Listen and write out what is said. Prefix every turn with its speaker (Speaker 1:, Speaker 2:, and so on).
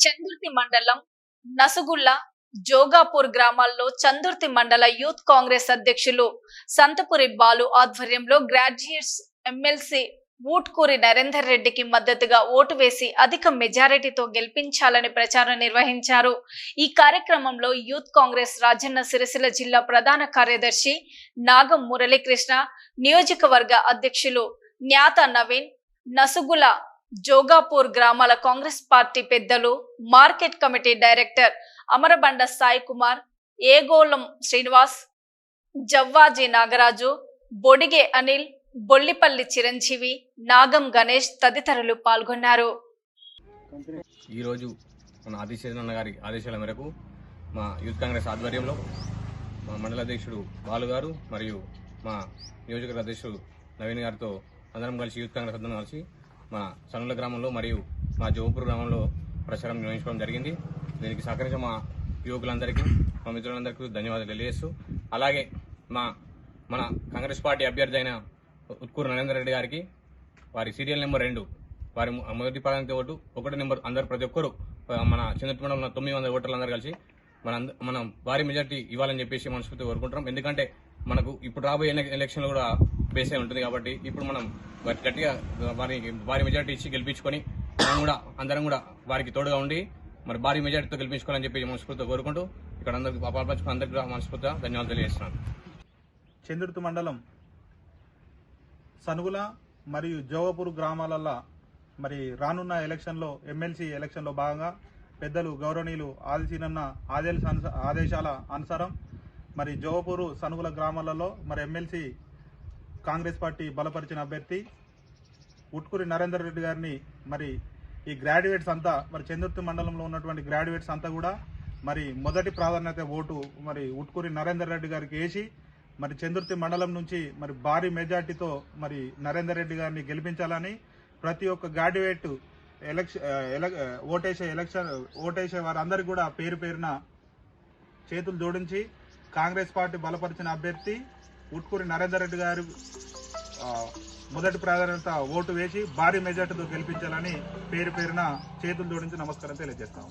Speaker 1: చందుర్తి మండలం నసుగుళ్ళ జోగాపూర్ గ్రామాల్లో చందుర్తి మండల యూత్ కాంగ్రెస్ అధ్యక్షులు సంతపురి బాలు ఆధ్వర్యంలో గ్రాడ్యుయేట్స్ ఎమ్మెల్సీ ఊట్కూరి నరేందర్ రెడ్డికి మద్దతుగా ఓటు వేసి అధిక మెజారిటీతో గెలిపించాలని ప్రచారం నిర్వహించారు. ఈ కార్యక్రమంలో యూత్ కాంగ్రెస్ రాజన్న సిరిసిల్ల జిల్లా ప్రధాన కార్యదర్శి నాగం మురళీకృష్ణ నియోజకవర్గ అధ్యక్షులు న్యాత నవీన్ నసుగుల జోగాపూర్ గ్రామాల కాంగ్రెస్ పార్టీ పెద్దలు market committee director Amarabanda Sai Kumar Egolam Srinivas Javvaji Nagaraju Bodige Anil Bollipalli Chiranjeevi Nagam Ganesh తదితరులు పాల్గొన్నారు.
Speaker 2: ఈరోజు మన ఆదిశేషన్న గారి ఆదేశాల మేరకు మా యూత్ కాంగ్రెస్ ఆధ్వర్యంలో మా మండల అధ్యక్షుడు బాలు గారు మరియు మా నియోజకవర్గ అధ్యక్షుడు నవీన్ గారితో అందరం కలిసి యూత్ కాంగ్రెస్ అందరం కలిసి మా సనుల గ్రామంలో మరియు మా జోపూర్ గ్రామంలో ప్రచారం నిర్వహించడం జరిగింది. దీనికి సహకరించిన మా యువకులందరికీ మా మిత్రులందరికీ ధన్యవాదాలు తెలియజేస్తూ అలాగే మా మన కాంగ్రెస్ పార్టీ అభ్యర్థి అయిన ఉత్కూరు నరేందర్ రెడ్డి గారికి వారి సీరియల్ నెంబర్ రెండు వారి మొదటి ప్రాధాన్యత ఓటు ఒకటి నెంబర్ అందరు ప్రతి ఒక్కరు మన చంద్రమండలం ఉన్న తొమ్మిది వందల ఓటర్లు అందరూ కలిసి మన మనం భారీ మెజార్టీ ఇవ్వాలని చెప్పేసి మనస్ఫూర్తి కోరుకుంటున్నాం. ఎందుకంటే మనకు ఇప్పుడు రాబోయే ఎల- ఎలక్షన్లు కూడా బేస్ అయి ఉంటుంది కాబట్టి ఇప్పుడు మనం గట్టిగా వారికి భారీ మెజార్టీ ఇచ్చి గెలిపించుకొని మనం కూడా అందరం కూడా వారికి తోడుగా ఉండి మరి భారీ మెజార్టీతో గెలిపించుకోవాలని చెప్పి మనస్ఫూర్తిగా కోరుకుంటూ ఇక్కడ అందరికి పాల్పంచుకుని అందరికీ మనస్ఫూర్తిగా ధన్యవాదాలు తెలియజేస్తున్నాను.
Speaker 3: చంద్రుతు మండలం సనుగుల మరియు జోగపూర్ గ్రామాలల్లో మరి రానున్న ఎలక్షన్లో ఎమ్మెల్సీ ఎలక్షన్లో భాగంగా పెద్దలు గౌరవనీయులు ఆదిశీనన్న ఆదేశ ఆదేశాల అనుసారం మరి జోగపూరు సనుగుల గ్రామాలలో మరి ఎమ్మెల్సీ కాంగ్రెస్ పార్టీ బలపరిచిన అభ్యర్థి ఉట్కూరి నరేందర్ రెడ్డి గారిని మరి ఈ గ్రాడ్యుయేట్స్ అంతా మరి చందుర్తి మండలంలో ఉన్నటువంటి గ్రాడ్యుయేట్స్ అంతా కూడా మరి మొదటి ప్రాధాన్యత ఓటు మరి ఉట్కూరి నరేందర్ రెడ్డి గారికి వేసి మరి చందుర్తి మండలం నుంచి మరి భారీ మెజార్టీతో మరి నరేందర్ రెడ్డి గారిని గెలిపించాలని ప్రతి ఒక్క గ్రాడ్యుయేట్ ఎలక్షన్ ఓటేసే ఎలక్షన్ ఓటేసే వారందరికీ కూడా పేరు పేరున చేతులు జోడించి కాంగ్రెస్ పార్టీ బలపరిచిన అభ్యర్థి ఉట్కూరి నరేందర్ రెడ్డి గారు మొదటి ప్రాధాన్యత ఓటు వేసి భారీ మెజార్టీతో గెలిపించాలని పేరు పేరున చేతులు జోడించి నమస్కారం తెలియజేస్తాము